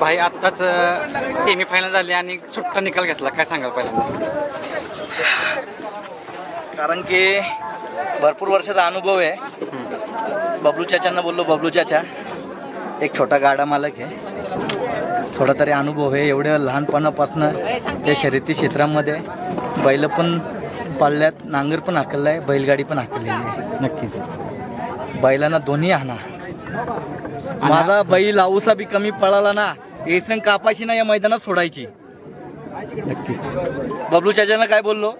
भाई आत्ताच सेमीफायनल झाली आणि सुट्टा निकाल घेतला. काय सांगाल पहिल्यांदा? कारण की भरपूर वर्षाचा अनुभव आहे. बबलू चाचांना बोललो बबलू चाचा एक छोटा गाडा मालक आहे. थोडा तरी अनुभव आहे. एवढ्या लहानपणापासून त्या शर्यती क्षेत्रामध्ये बैल पण पाळल्यात नांगर पण हाकलला आहे बैलगाडी पण हाकललेली आहे. नक्कीच. बैलांना दोन्ही आणा माझा बैल आऊसा बी कमी पळाला ना एसन कापाशी ना या मैदानात सोडायची. नक्कीच. बबलू चाचांना काय बोललो?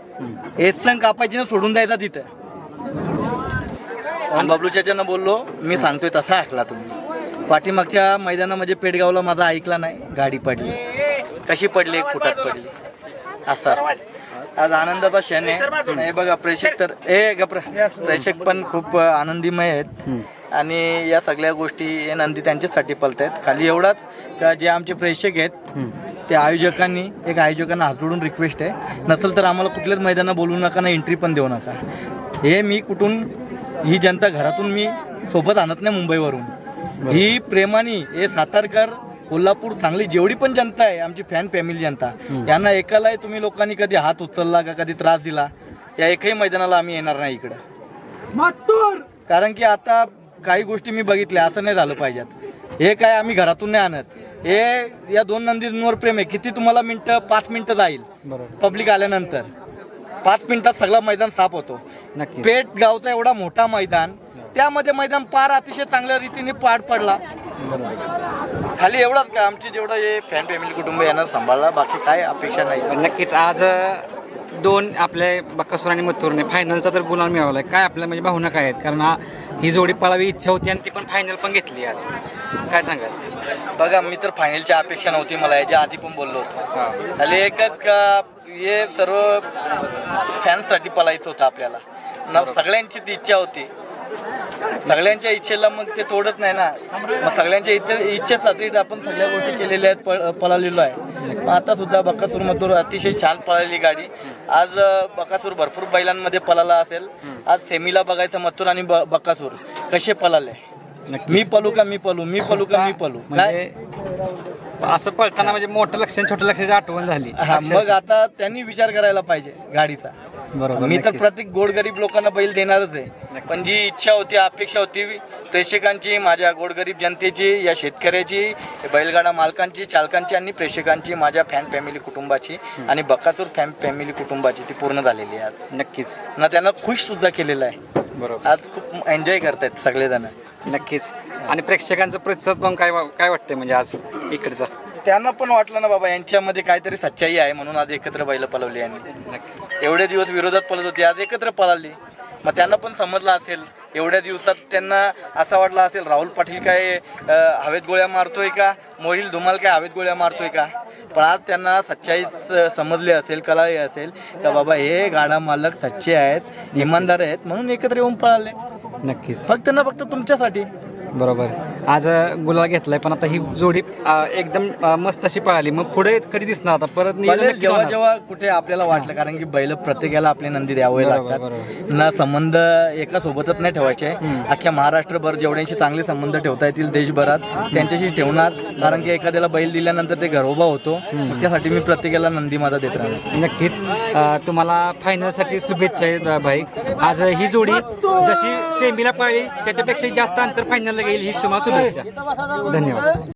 एसन कापायची ना सोडून द्यायचा तिथं. आणि बबलू चाचांना बोललो मी सांगतोय तसा ऐकला तुम्ही. पाठीमागच्या मैदानामध्ये पेडगावला माझा ऐकला नाही गाडी पडली. कशी पडली? एक फुटात पडली. असं असतं. आज आनंदाचा क्षण आहे. हे बघा प्रेक्षक तर ए गप्र. प्रेक्षक पण खूप आनंदीमय आहेत. आणि या सगळ्या गोष्टी हे नंदी त्यांच्यासाठी पलत आहेत खाली एवढाच का जे आमचे प्रेक्षक आहेत त्या आयोजकांनी एक आयोजकांना हात जोडून रिक्वेस्ट आहे. नसेल तर आम्हाला कुठल्याच मैदानात बोलू नका ना एंट्री पण देऊ नका. हे मी कुठून ही जनता घरातून मी सोबत आणत नाही मुंबईवरून. ही प्रेमानी हे सातारकर कोल्हापूर सांगली जेवढी पण जनता आहे आमची फॅन फॅमिली जनता यांना एकालाही तुम्ही लोकांनी कधी हात उचलला का कधी त्रास दिला या एकही मैदानाला आम्ही येणार नाही इकडं. कारण की आता काही गोष्टी मी बघितल्या असं नाही झालं पाहिजेत. हे काय आम्ही घरातून नाही आणत. हे या दोन नंदींवर प्रेम आहे. किती तुम्हाला मिनटं पाच मिनटं जाईल? बरोबर. पब्लिक आल्यानंतर. पाच मिनिटात सगळा मैदान साफ होतो. पेठ गावचा एवढा मोठा मैदान त्यामध्ये मैदान पार अतिशय चांगल्या रीतीने पार पडला. खाली एवढाच का? आमची जेवढं हे फॅन फॅमिली कुटुंब यांना सांभाळला बाकी काय अपेक्षा नाही. पण नक्कीच. आज अ, दोन आपले बक्कासूर आणि मथुरने फायनलचा तर गुलाल मिळवला आहे काय आपल्या म्हणजे भावना काय आहेत? कारण हा- ही जोडी पळावी इच्छा होती आणि ती पण फायनल पण घेतली आज. काय सांगाल? बघा मी तर फायनलची अपेक्षा नव्हती मला याच्या आधी पण बोललो होतो. हा. खाली एकच का हे सर्व फॅन्ससाठी पळायचं होतं आपल्याला. न सगळ्यांची ती इच्छा होती. सगळ्यांच्या इच्छेला मग ते तोडत नाही ना. मग सगळ्यांच्या इच्छे इच्छेसाठी आपण सगळ्या गोष्टी केलेल्या आहेत पळ पळालेलो आहे. आता सुद्धा बकासूर मधूर अतिशय छान पळालेली गाडी. आज बकासूर भरपूर बैलांमध्ये पळाला असेल. आज सेमीला बघायचं मथुर आणि बकासूर. कसे पळाले. मी पळू का मी पळू? मी पळू का मी पळू? काय? म्हणजे असं पळताना म्हणजे मोठं लक्ष छोट्या लक्षाची आठवण झाली. मग आता त्यांनी विचार करायला पाहिजे गाडीचा. बरोबर मी तर नक्कीच. प्रत्येक गोरगरीब लोकांना बैल देणारच आहे. पण जी इच्छा होती अपेक्षा होती प्रेक्षकांची माझ्या गोरगरीब जनतेची या शेतकऱ्याची बैलगाडा मालकांची चालकांची आणि प्रेक्षकांची माझ्या फॅन फॅमिली कुटुंबाची आणि बकासूर फॅन फॅमिली कुटुंबाची ती पूर्ण झालेली आहे आज. नक्कीच. ना त्यांना खुश सुद्धा केलेलं आहे. बरोबर. आज खूप एन्जॉय करतायत सगळेजण. नक्कीच. आणि प्रेक्षकांचा प्रतिसाद पण काय काय वाटतंय म्हणजे आज इकडचा? त्यांना पण वाटलं ना बाबा यांच्यामध्ये काहीतरी सच्चाई आहे म्हणून आज एकत्र बैल पळवली यांनी. नक्कीच. एवढे दिवस विरोधात पळत होती आज एकत्र पळाली. मग त्यांना पण समजलं असेल एवढ्या दिवसात त्यांना असं वाटलं असेल राहुल पाटील काय हवेत गोळ्या मारतोय का? मोहिल धुमाल काय हवेत गोळ्या मारतोय का? पण आज त्यांना सच्चाई समजली असेल कळाली असेल का बाबा हे गाडा मालक सच्चे आहेत इमानदार आहेत म्हणून एकत्र येऊन पळाले. नक्कीच. फक्त ना फक्त तुमच्यासाठी. बरोबर. आज गुलाल घेतलाय पण आता ही जोडी अ, एकदम अ, मस्त अशी पळाली. मग पुढे कधी दिसणार आता? परत नियोजन जेव्हा होणार. जेव्हा कुठे आपल्याला वाटलं कारण की बैल प्रत्येकाला आपले नंदी द्यावे बरोबर, लागतात. ना संबंध एका सोबतच नाही ठेवायचे. अख्ख्या महाराष्ट्रभर जेवढ्यांशी चांगले संबंध ठेवता येतील देशभरात त्यांच्याशी ठेवणार. कारण की एखाद्याला बैल दिल्यानंतर ते घरोबा होतो. मग त्यासाठी मी प्रत्येकाला नंदी माझा देत राहणार. नक्कीच. अ, तुम्हाला फायनलसाठी शुभेच्छा आहेत अ, भाई. आज ही जोडी जशी सेमीला पळली त्याच्यापेक्षा जास्त अंतर फायनलला गेली ही शुभेच्छा. धन्यवाद.